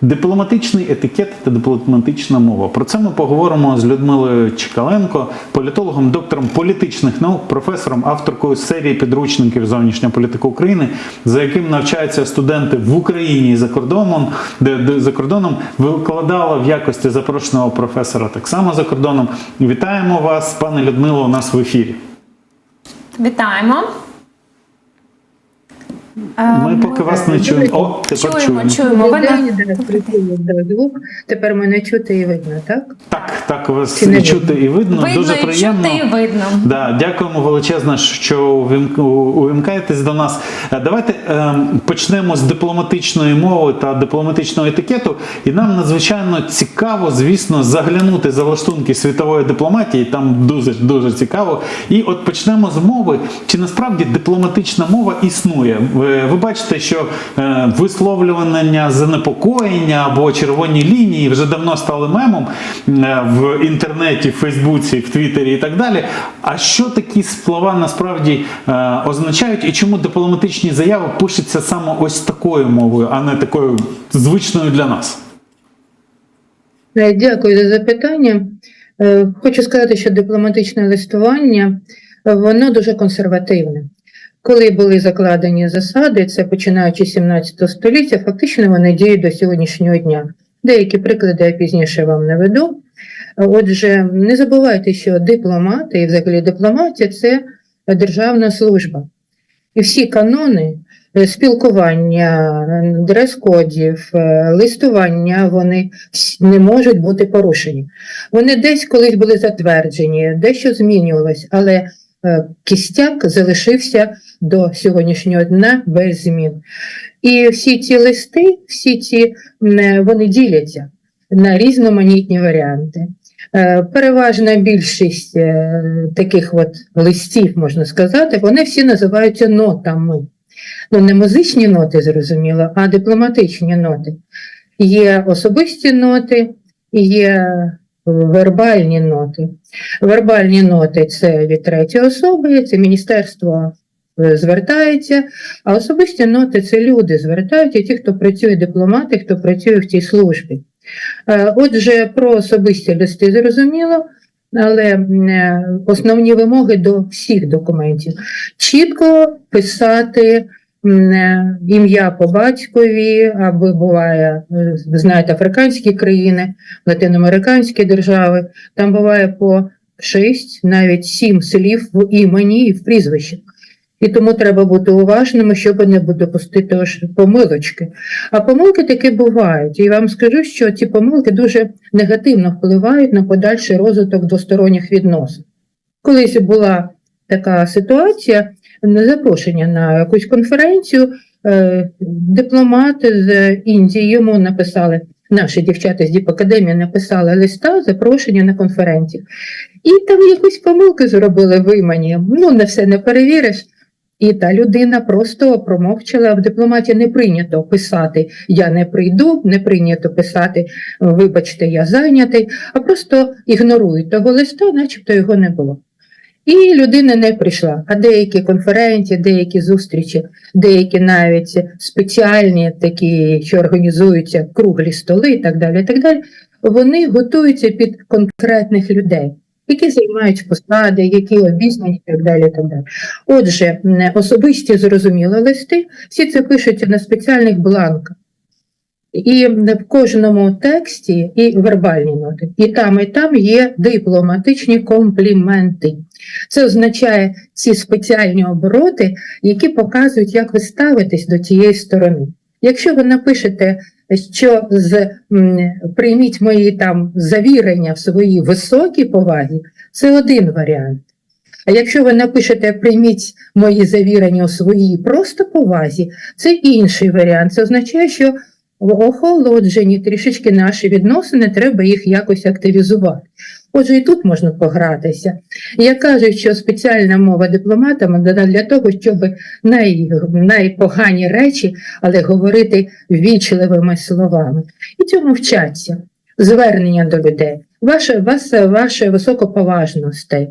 Дипломатичний етикет та дипломатична мова. Про це ми поговоримо з Людмилою Чекаленко, політологом, доктором політичних наук, професором, авторкою серії підручників зовнішня політика України, за яким навчаються студенти в Україні і за кордоном, де, де за кордоном викладала в якості запрошеного професора так само за кордоном. Вітаємо вас, пане Людмило, у нас в ефірі. Вітаємо. Ми поки вас не чуємо. О, тепер Чуємо, чуємо. чуємо. Ви звук. Тепер мене чути і видно, так? Так, так, вас Чи не і чути і видно. видно Дуже і приємно. чути, і видно. Да, дякуємо величезно, що увімк- увімкаєтесь до нас. Е, Давайте ем, почнемо з дипломатичної мови та дипломатичного етикету. І нам надзвичайно цікаво, звісно, заглянути за лаштунки світової дипломатії. Там дуже дуже цікаво. І от почнемо з мови. Чи насправді дипломатична мова існує? Ви, ви бачите, що е, висловлювання занепокоєння або червоні лінії вже давно стали мемом е, в інтернеті, в Фейсбуці, в Твіттері і так далі. А що такі слова насправді е, означають, і чому дипломатичні заяви пишуться саме ось такою мовою, а не такою звичною для нас? Е, Дякую за запитання. Е, Хочу сказати, що дипломатичне листування е, воно дуже консервативне. Коли були закладені засади, це починаючи з 17 століття, фактично вони діють до сьогоднішнього дня. Деякі приклади я пізніше вам наведу. Отже, не забувайте, що дипломати і взагалі дипломатія це державна служба. І всі канони е, спілкування, дрес-кодів, е, листування, вони не можуть бути порушені. Вони десь колись були затверджені, дещо змінювалось, але кістяк залишився до сьогоднішнього дня без змін. І всі ці листи, всі ці е, вони діляться на різноманітні варіанти. Е, Переважна більшість е, таких от листів, можна сказати, вони всі називаються нотами. Ну, не музичні ноти, зрозуміло, а дипломатичні ноти. Є особисті ноти, є вербальні ноти. Вербальні ноти це від третьої особи, це міністерство е, звертається, а особисті ноти це люди звертаються, ті, хто працює дипломати, хто працює в цій службі. Е, Отже, про особисті листи зрозуміло, але е, основні вимоги до всіх документів. Чітко писати ім'я по батькові, або буває, е, знаєте, африканські країни, латиноамериканські держави, там буває по шість, навіть сім слів в імені і в прізвищах. І тому треба бути уважними, щоб не допустити помилочки. А помилки таки бувають. І вам скажу, що ці помилки дуже негативно впливають на подальший розвиток двосторонніх відносин. Колись була така ситуація, запрошення на якусь конференцію, е, дипломати з Індії йому написали, наші дівчата з Діпакадемії написали листа запрошення на конференцію. І там якусь помилки зробили в імені. Ну, не все не перевіриш. І та людина просто промовчала. В дипломаті не прийнято писати Я не прийду, не прийнято писати Вибачте, я зайнятий, а просто ігнорують того листа, начебто його не було. І людина не прийшла. А деякі конференції, деякі зустрічі, деякі навіть спеціальні такі, що організуються круглі столи і так далі, і так далі, вони готуються під конкретних людей які займають посади, які обізнані і так далі. і так далі. Отже, особисті зрозумілі листи, всі це пишуться на спеціальних бланках. І в кожному тексті і вербальні ноти, і там, і там є дипломатичні компліменти. Це означає ці спеціальні обороти, які показують, як ви ставитесь до тієї сторони. Якщо ви напишете, що з прийміть мої там завірення в своїй високій повазі, це один варіант. А якщо ви напишете прийміть мої завірення у своїй просто повазі, це інший варіант. Це означає, що в охолодженні трішечки наші відносини, треба їх якось активізувати. Отже, і тут можна погратися. Я кажу, що спеціальна мова дипломатами дана для того, щоб най, найпогані речі, але говорити ввічливими словами. І цьому вчаться звернення до людей. Ваше, вас, ваше високоповажностей,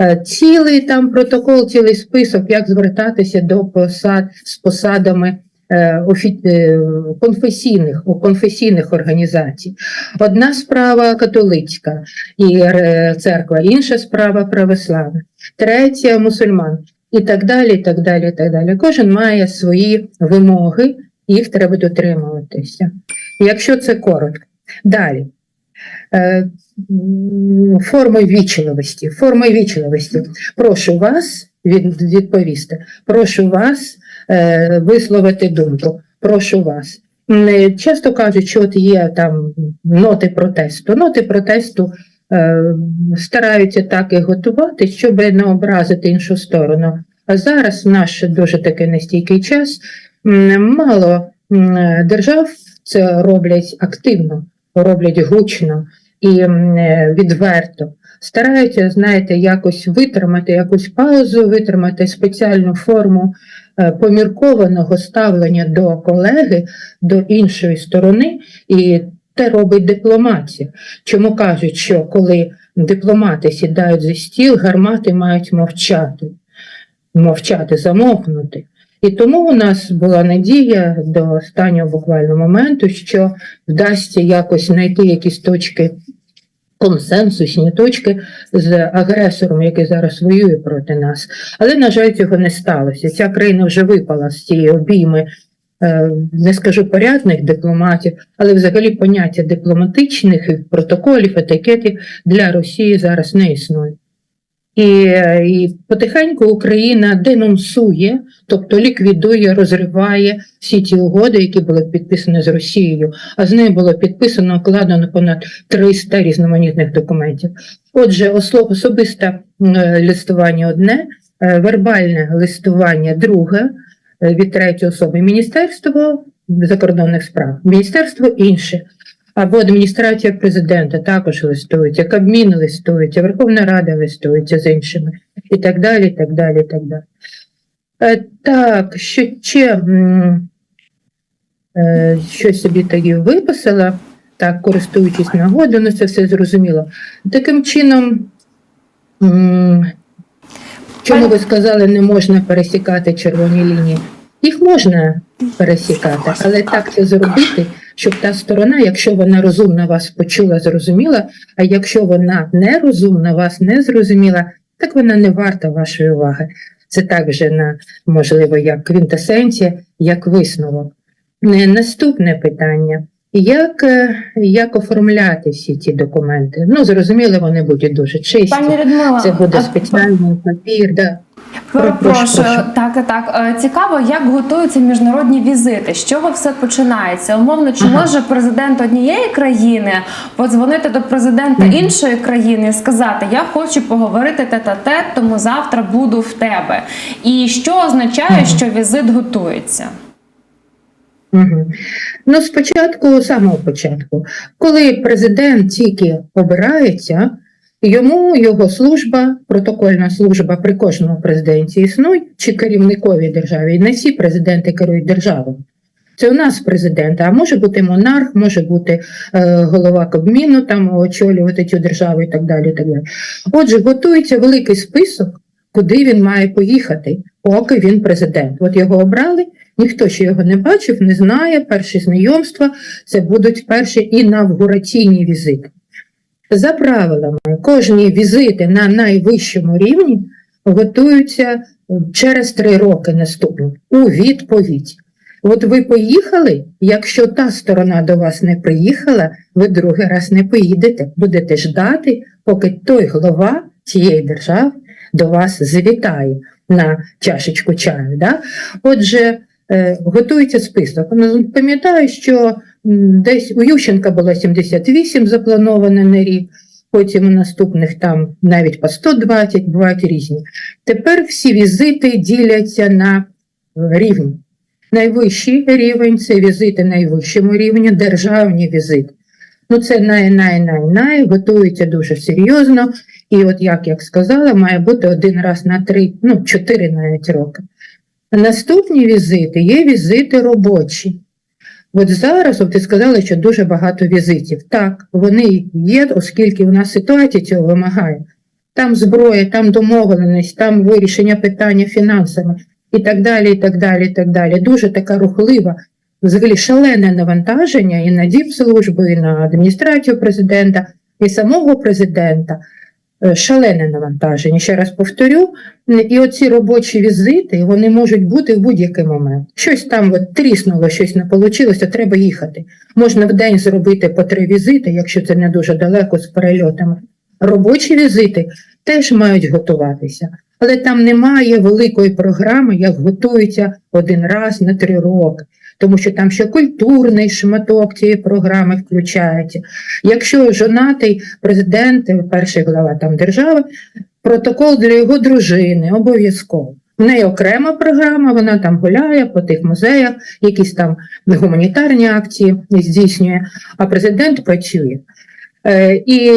Е, цілий там протокол, цілий список, як звертатися до посад з посадами конфесійних, конфесійних організацій. Одна справа католицька і е, церква, інша справа православна, третя мусульман і так далі. і так далі, і так далі. Кожен має свої вимоги, їх треба дотримуватися. Якщо це коротко. Далі. Е, Форми вічливості. Форми вічливості. Прошу вас відповісти. Прошу вас е, висловити думку. Прошу вас. Часто кажуть, що от є там ноти протесту. Ноти протесту е, стараються так і готувати, щоб не образити іншу сторону. А зараз наш дуже такий нестійкий час. Мало держав це роблять активно, роблять гучно і відверто. Стараються, знаєте, якось витримати якусь паузу, витримати спеціальну форму поміркованого ставлення до колеги, до іншої сторони, і те робить дипломатія. Чому кажуть, що коли дипломати сідають за стіл, гармати мають мовчати, мовчати, замовкнути. І тому у нас була надія до останнього буквально моменту, що вдасться якось знайти якісь точки, консенсусні точки з агресором, який зараз воює проти нас. Але, на жаль, цього не сталося. Ця країна вже випала з цієї обійми, е, не скажу порядних дипломатів, але взагалі поняття дипломатичних протоколів, етикетів для Росії зараз не існує. І, і потихеньку Україна денонсує, тобто ліквідує, розриває всі ті угоди, які були підписані з Росією, а з нею було підписано, укладено понад 300 різноманітних документів. Отже, особисте листування одне, е, вербальне листування друге е, від третьої особи Міністерство закордонних справ, міністерство інше. Або адміністрація президента також листується, Кабмін листується, Верховна Рада листується з іншими, і так далі, і так далі, і так далі. Е, Так, що ще е, щось собі тоді виписала, так, користуючись нагодою, ну це все зрозуміло. Таким чином, чому ви сказали, не можна пересікати червоні лінії? Їх можна пересікати, але так це зробити, щоб та сторона, якщо вона розумна вас почула, зрозуміла, а якщо вона нерозумна, вас не зрозуміла, так вона не варта вашої уваги. Це так же на можливо як квінтесенція, як висновок. Е, Наступне питання. Як, е, як оформляти всі ці документи? Ну, зрозуміло, вони будуть дуже чисті. Пані Людмила, Це буде спеціальний папір. Да. Прошу, так, так. Е, Цікаво, як готуються міжнародні візити. З чого все починається? Умовно, чи Ага. може президент однієї країни подзвонити до президента іншої країни і сказати: Я хочу поговорити тет-а-тет, тому завтра буду в тебе. І що означає, що візит готується? Угу. Ну, спочатку, з самого початку, коли президент тільки обирається, йому його служба, протокольна служба при кожному президенті існує, чи керівниковій державі. І не всі президенти керують державою. Це у нас президент, а може бути монарх, може бути е, голова Кабміну, там очолювати цю державу і так далі. І так далі. Отже, готується великий список, куди він має поїхати, поки він президент. От його обрали, ніхто ще його не бачив, не знає. Перші знайомства це будуть перші інавгураційні візити. За правилами, кожні візити на найвищому рівні готуються через три роки наступні у відповідь. От ви поїхали, якщо та сторона до вас не приїхала, ви другий раз не поїдете, будете ждати, поки той голова цієї держави до вас завітає на чашечку чаю. Да? Отже, е, готується список. Ну, Пам'ятаю, що десь у Ющенка було 78 заплановано на рік, потім у наступних там навіть по 120, бувають різні. Тепер всі візити діляться на рівні. Найвищий рівень це візити найвищому рівні, державні візити. Ну, це най-най-най-най, готується дуже серйозно. І от як я сказала, має бути один раз на три, ну, чотири навіть роки. Наступні візити є візити робочі. От зараз, от ти сказала, що дуже багато візитів. Так, вони є, оскільки у нас ситуація цього вимагає. Там зброя, там домовленість, там вирішення питання фінансами. і так далі, і так далі, і так далі. Дуже така рухлива, взагалі шалене навантаження і на діпслужбу, і на адміністрацію президента, і самого президента. Е, Шалене навантаження. Ще раз повторю, і оці робочі візити вони можуть бути в будь-який момент. Щось там от тріснуло, щось не вийшло, треба їхати. Можна в день зробити по три візити, якщо це не дуже далеко з перельотами. Робочі візити теж мають готуватися, але там немає великої програми, як готуються один раз на три роки, тому що там ще культурний шматок цієї програми включається. Якщо жонатий президент, перший глава там держави, протокол для його дружини обов'язково. В неї окрема програма, вона там гуляє по тих музеях, якісь там гуманітарні акції здійснює, а президент працює. Е, І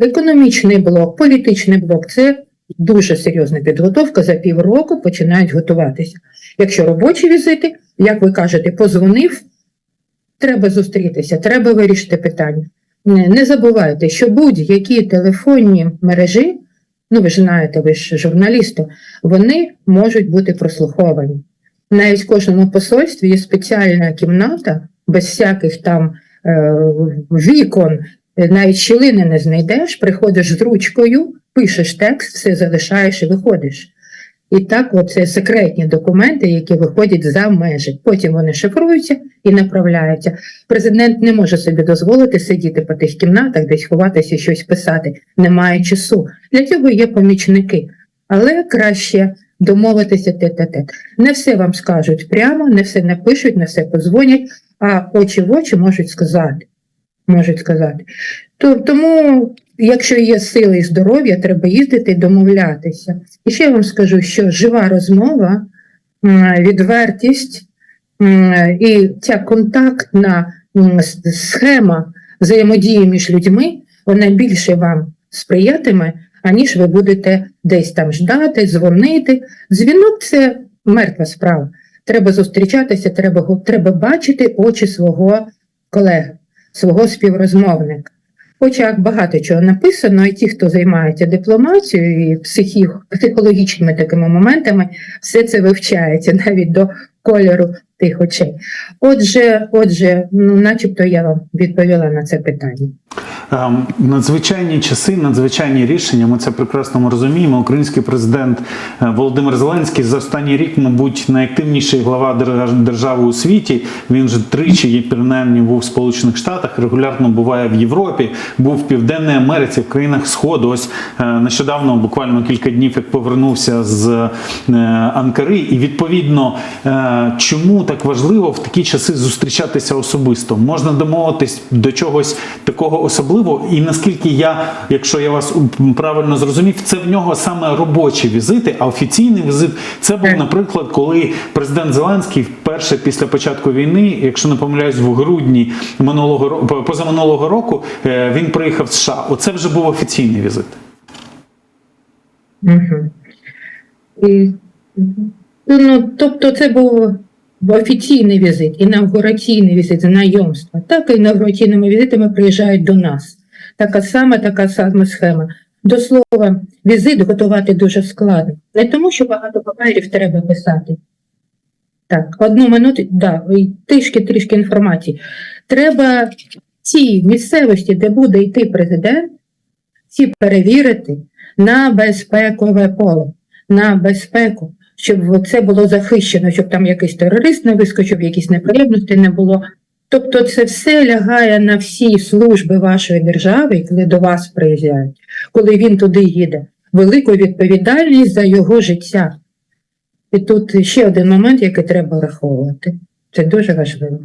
економічний блок, політичний блок це дуже серйозна підготовка. За півроку починають готуватися. Якщо робочі візити, як ви кажете, позвонив, треба зустрітися, треба вирішити питання. Не, не забувайте, що будь-які телефонні мережі, ну ви ж знаєте, ви ж журналісти, вони можуть бути прослуховані. Навіть в кожному посольстві є спеціальна кімната, без всяких там е, вікон, е, навіть щілини не знайдеш, приходиш з ручкою, пишеш текст, все залишаєш і виходиш. І так, оце секретні документи, які виходять за межі. Потім вони шифруються і направляються. Президент не може собі дозволити сидіти по тих кімнатах, десь ховатися, щось писати. Немає часу. Для цього є помічники. Але краще домовитися тет-а-тет. Не все вам скажуть прямо, не все напишуть, не все подзвонять, а очі в очі можуть сказати. Можуть сказати. То, тому, якщо є сили і здоров'я, треба їздити і домовлятися. І ще я вам скажу, що жива розмова, відвертість і ця контактна схема взаємодії між людьми, вона більше вам сприятиме, аніж ви будете десь там ждати, дзвонити. Дзвінок це мертва справа. Треба зустрічатися, треба, треба бачити очі свого колеги, свого співрозмовника. В очах багато чого написано, і ті, хто займається дипломатією і психіх, психологічними такими моментами, все це вивчається навіть до кольору тих очей. Отже, отже, ну, начебто я вам відповіла на це питання. Ем, Надзвичайні часи, надзвичайні рішення. Ми це прекрасно розуміємо. Український президент е, Володимир Зеленський за останній рік, мабуть, найактивніший глава держ- держави у світі. Він вже тричі, принаймні, був в Сполучених Штатах, регулярно буває в Європі, був в Південній Америці, в країнах Сходу. Ось е, нещодавно, буквально кілька днів, як повернувся з е, Анкари, і відповідно, чому так важливо в такі часи зустрічатися особисто? Можна домовитись до чогось такого особливого, і наскільки я, якщо я вас правильно зрозумів, це в нього саме робочі візити, а офіційний візит це був, наприклад, коли президент Зеленський вперше після початку війни, якщо не помиляюсь, в грудні минулого року, позаминулого року, е, він приїхав в США. Оце вже був офіційний візит. Угу. І, ну, тобто це був офіційний візит, інавгураційний візит, знайомство. Так, і інавгураційними візитами приїжджають до нас. Така сама, така сама схема. До слова, візит готувати дуже складно. Не тому, що багато паперів треба писати. Так, одну минуту, да, і трішки-трішки інформації. Треба ці місцевості, де буде йти президент, ці перевірити на безпекове поле, на безпеку, щоб це було захищено, щоб там якийсь терорист не вискочив, якісь неприємності не було. Тобто це все лягає на всі служби вашої держави, коли до вас приїжджають, коли він туди їде. Велику відповідальність за його життя. І тут ще один момент, який треба враховувати. Це дуже важливо.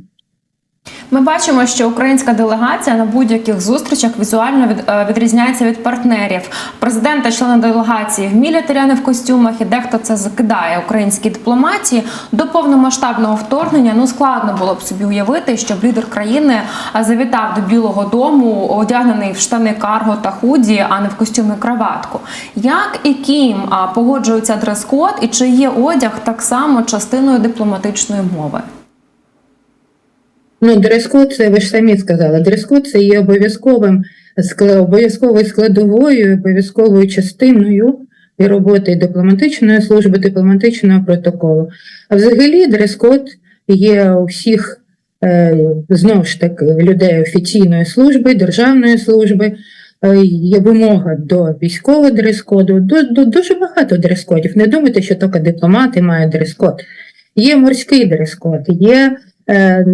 Ми бачимо, що українська делегація на будь-яких зустрічах візуально від, е, відрізняється від партнерів. Президент та члени делегації вмілі теряни в костюмах, і дехто це закидає українській дипломатії. До повномасштабного вторгнення ну складно було б собі уявити, щоб лідер країни завітав до Білого Дому, одягнений в штани карго та худі, а не в костюми краватку. Як і ким погоджується дрес-код, і чи є одяг так само частиною дипломатичної мови? Ну, дрес-код, це ви ж самі сказали, дрес-код це є обов'язковим обов'язковою складовою, обов'язковою частиною і роботи дипломатичної служби, дипломатичного протоколу. А взагалі дрес-код є у всіх е, знову ж таки людей офіційної служби, державної служби. Е, Є вимога до військового дрес-коду, до, до, дуже багато дрес-кодів. Не думайте, що тільки дипломати мають дрес-код. Є морський дрес-код, є е,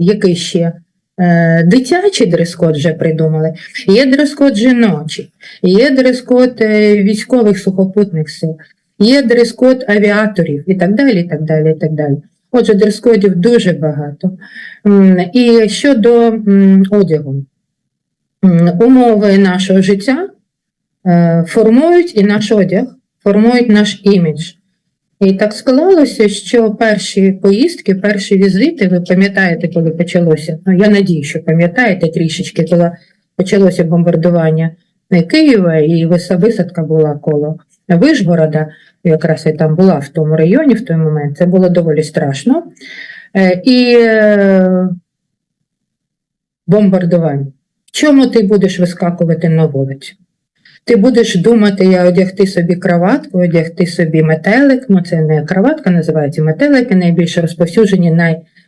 який ще е, дитячий дрес-код вже придумали, є дрес-код жіночий, є дрес-код е, військових сухопутних сил, є дрес-код авіаторів і так далі. і так далі, і так далі. Отже, дрес-кодів дуже багато. І щодо одягу, умови нашого життя е, формують і наш одяг, формують наш імідж. І так склалося, що перші поїздки, перші візити, ви пам'ятаєте, коли почалося? Ну, я надію, що пам'ятаєте трішечки, коли почалося бомбардування е, Києва, і висадка була коло Вишгорода, якраз я там була в тому районі в той момент. Це було доволі страшно. Е, І е, бомбардування. Чому ти будеш вискакувати на вулицю? Ти будеш думати, я одягти собі краватку, одягти собі метелик. Ну, це не краватка, називається метелики, найбільш розповсюджені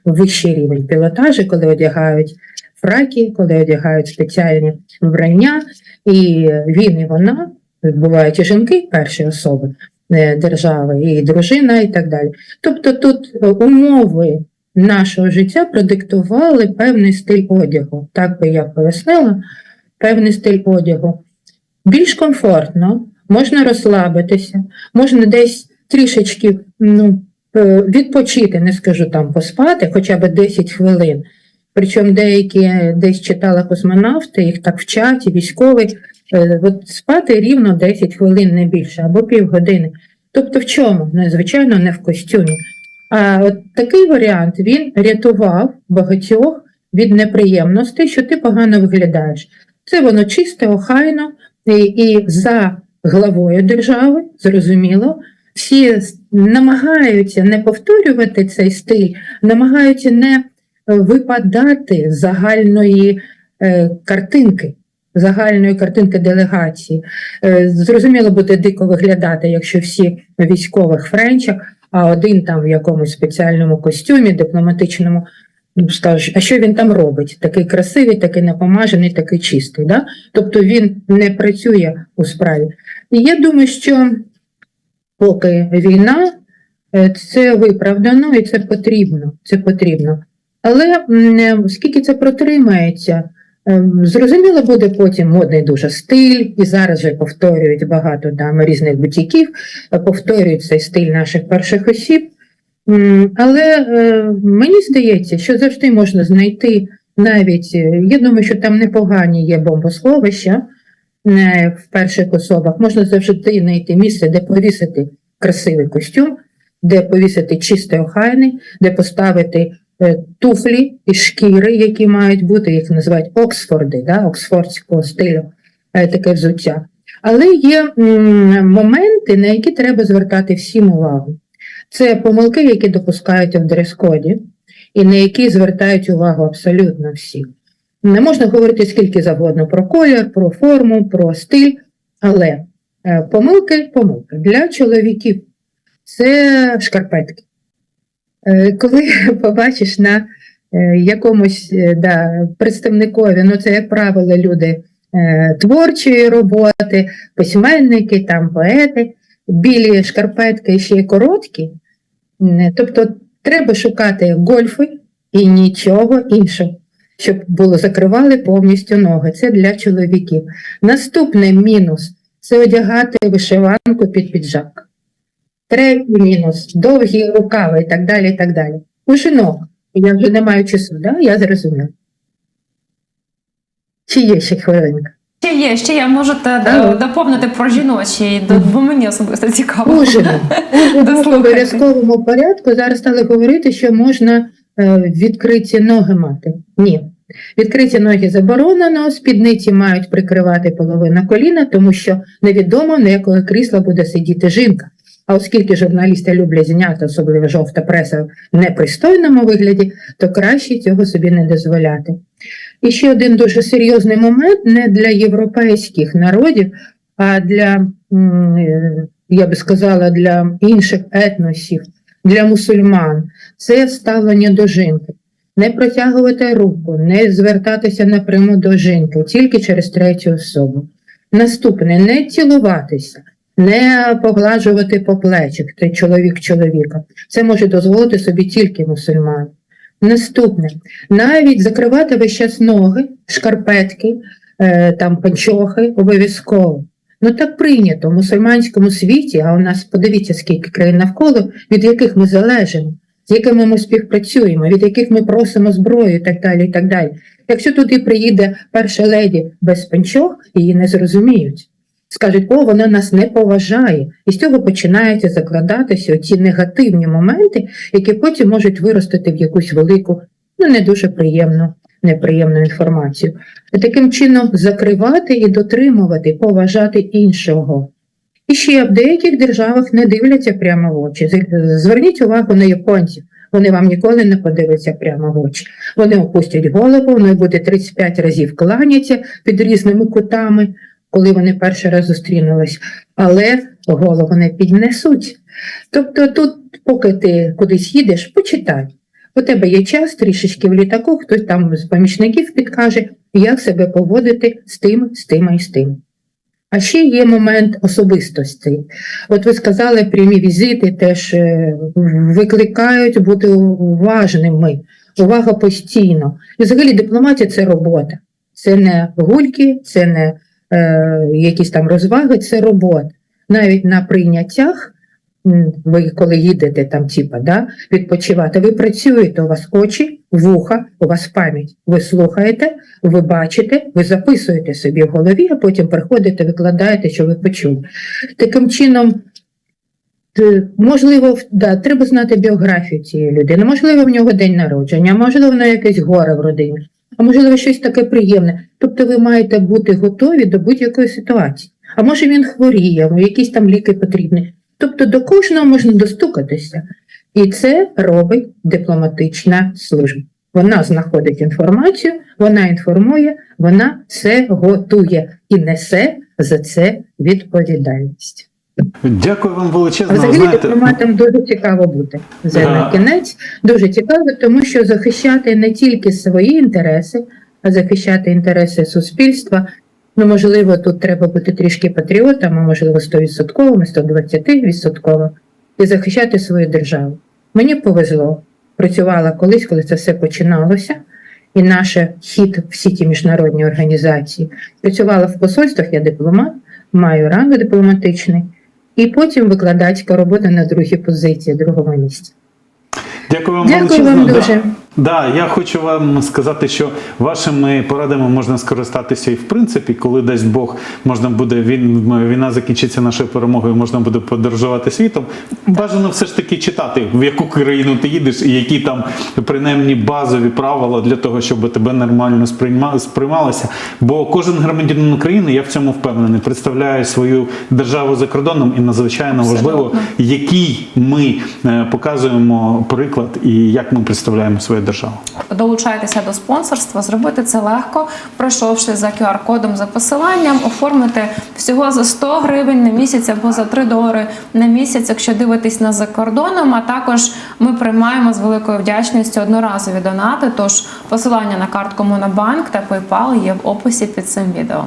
найвищий рівень пілотажі, коли одягають фраки, коли одягають спеціальні вбрання, і він і вона, бувають і жінки, перші особи е, держави, і дружина, і так далі. Тобто тут умови нашого життя продиктували певний стиль одягу. Так би я пояснила, певний стиль одягу. Більш комфортно, можна розслабитися, можна десь трішечки ну, е, відпочити, не скажу там поспати, хоча б 10 хвилин. Причому деякі десь читала космонавти, їх так вчать, і військові, е, от спати рівно 10 хвилин, не більше, або півгодини. Тобто в чому? Ну, звичайно, не в костюмі. А от такий варіант він рятував багатьох від неприємностей, що ти погано виглядаєш. Це воно чисте, охайно, і, за главою держави, зрозуміло, всі намагаються не повторювати цей стиль, намагаються не е, випадати загальної е, картинки, загальної картинки делегації. Е, зрозуміло, буде дико виглядати, якщо всі військових френчах, а один там в якомусь спеціальному костюмі, дипломатичному. Скажеш, а що він там робить? Такий красивий, такий напомажений, такий чистий. Да? Тобто він не працює у справі. І я думаю, що поки війна, е, це виправдано і це потрібно. Це потрібно. Але м, скільки це протримається, ем, зрозуміло, буде потім модний дуже стиль, і зараз вже повторюють багато там різних бутіків, е, повторюють цей стиль наших перших осіб. Але е, мені здається, що завжди можна знайти навіть, е, я думаю, що там непогані є бомбосховища е, в перших особах. Можна завжди знайти місце, де повісити красивий костюм, де повісити чистий охайний, де поставити туфлі із шкіри, які мають бути, їх називають Оксфорди, да, оксфордського стилю, таке взуття. Але є моменти, на які треба звертати всім увагу. Це помилки, які допускають в дрес-коді, і на які звертають увагу абсолютно всі. Не можна говорити скільки завгодно про колір, про форму, про стиль, але е, помилки помилки для чоловіків це шкарпетки. Е, Коли побачиш на е, якомусь да, представникові, ну це, як правило, люди творчої роботи, письменники, там поети, білі шкарпетки ще й короткі. Тобто треба шукати гольфи і нічого іншого, щоб було закривали повністю ноги. Це для чоловіків. Наступний мінус це одягати вишиванку під піджак. Третій мінус довгі рукави і так далі. і так далі. У жінок, я вже не маю часу, да? я зрозуміла. Чи є ще хвилинка? Ще є, ще є. Можете е, доповнити про жіночі, бо мені особисто цікаво. Ужину в обов'язковому порядку. Зараз стали говорити, що можна е, відкриті ноги мати. Ні. Відкриті ноги заборонено, спідниці мають прикривати половину коліна, тому що невідомо на якого крісла буде сидіти жінка. А оскільки журналісти люблять зняти, особливо жовта преса, в непристойному вигляді, то краще цього собі не дозволяти. І ще один дуже серйозний момент не для європейських народів, А для, я би сказала, для інших етносів, для мусульман, це ставлення до жінки. Не протягувати руку, не звертатися напряму до жінки, тільки через третю особу. Наступне не цілуватися, не погладжувати по той чоловік чоловіка. Це може дозволити собі тільки мусульман. Наступне, навіть закривати весь час ноги, шкарпетки, е, там панчохи обов'язково. Ну так прийнято в мусульманському світі, а у нас подивіться, скільки країн навколо, від яких ми залежимо, з якими ми співпрацюємо, від яких ми просимо зброю і так далі. і так далі. Якщо туди приїде перша леді без панчох, її не зрозуміють. Скажуть, о, вона нас не поважає. І з цього починаються закладатися ці негативні моменти, які потім можуть виростити в якусь велику, ну не дуже приємну, неприємну інформацію. І таким чином закривати і дотримувати, поважати іншого. І ще в деяких державах не дивляться прямо в очі. Зверніть увагу на японців. Вони вам ніколи не подивляться прямо в очі. Вони опустять голову, вони буде 35 разів кланяться під різними кутами, коли вони перший раз зустрінулись, але голову не піднесуть. Тобто тут, поки ти кудись їдеш, почитай. У тебе є час трішечки в літаку, хтось там з помічників підкаже, як себе поводити з тим, з тим і з тим. А ще є момент особистості. От ви сказали, прямі візити теж е, викликають бути уважними, увага постійно. І взагалі дипломатія це робота. Це не гульки, це не е, якісь там розваги, це робота. Навіть на прийняттях, ви коли їдете там, типа, да, відпочивати, ви працюєте, у вас очі, вуха, у вас пам'ять. Ви слухаєте, ви бачите, ви записуєте собі в голові, а потім приходите, викладаєте, що ви почули. Таким чином, можливо, да, треба знати біографію цієї людини. Можливо, в нього день народження, можливо, на якесь горе в родині, а можливо, щось таке приємне. Тобто ви маєте бути готові до будь-якої ситуації. А може він хворіє, йому якісь там ліки потрібні. Тобто до кожного можна достукатися. І це робить дипломатична служба. Вона знаходить інформацію, вона інформує, вона все готує і несе за це відповідальність. Дякую вам величезно. взагалі Знаєте, дипломатам дуже цікаво бути. Да. на кінець дуже цікаво, тому що захищати не тільки свої інтереси, а захищати інтереси суспільства. Ну, можливо, тут треба бути трішки патріотом, а можливо, 100%, 120%, і захищати свою державу. Мені повезло, працювала колись, коли це все починалося, і наш хід всі ті міжнародні організації. Працювала в посольствах, я дипломат, маю ранг дипломатичний, і потім викладацька робота на другій позиції, другому місці. Дякую вам Дякую вам Да. дуже. Да, я хочу вам сказати, що вашими порадами можна скористатися і в принципі, коли дасть Бог можна буде він, війна закінчиться нашою перемогою, можна буде подорожувати світом. Бажано все ж таки читати, в яку країну ти їдеш, і які там принаймні базові правила для того, щоб тебе нормально сприймалося. Бо кожен громадянин України, я в цьому впевнений, представляє свою державу за кордоном, і надзвичайно важливо, який ми е, показуємо приклад і як ми представляємо свою державу. долучайтеся до спонсорства, зробити це легко, пройшовши за QR-кодом за посиланням, оформити всього за 100 гривень на місяць або за 3 долари на місяць, якщо дивитесь нас за кордоном. А також ми приймаємо з великою вдячністю одноразові донати. Тож посилання на картку Монобанк та PayPal є в описі під цим відео.